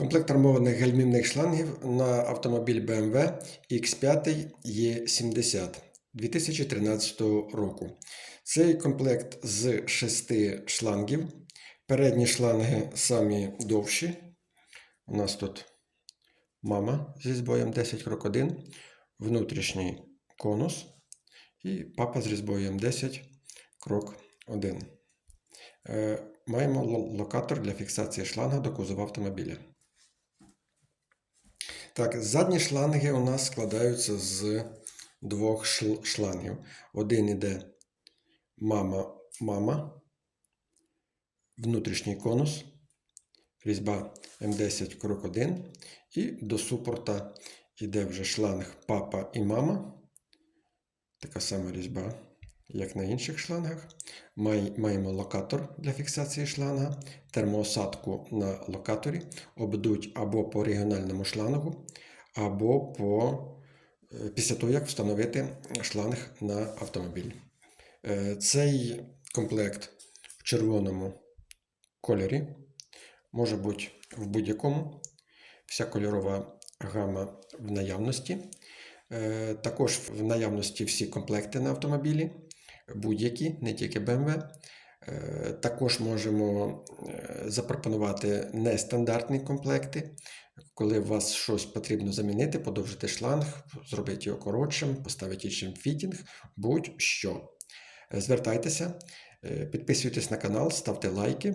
Комплект армованих гальмівних шлангів на автомобіль BMW X5 E70 2013 року. Цей комплект з шести шлангів. Передні шланги самі довші. У нас тут мама зі збоєм 10 крок 1, внутрішній конус і папа з різьбою М10 крок 1. Е, Маємо локатор для фіксації шланга до кузова автомобіля. Так, задні шланги у нас складаються з двох шл- шлангів. Один іде мама, мама, внутрішній конус, різьба М10 крок 1, і до супорта йде вже шланг папа і мама. Така сама різьба, як на інших шлангах. Маємо локатор для фіксації шланга, термоосадку на локаторі, обдуть або по регіональному шлангу, або по, е, після того, як встановити шланг на автомобіль. Е, Цей комплект в червоному кольорі, може бути в будь-якому. Вся кольорова гама в наявності. Е, Також в наявності всі комплекти на автомобілі, будь-які, не тільки BMW. Е, Також можемо е, запропонувати нестандартні комплекти. Коли у вас щось потрібно замінити, подовжити шланг, зробити його коротшим, поставити іншим фітінг, будь-що. Звертайтеся, підписуйтесь на канал, ставте лайки.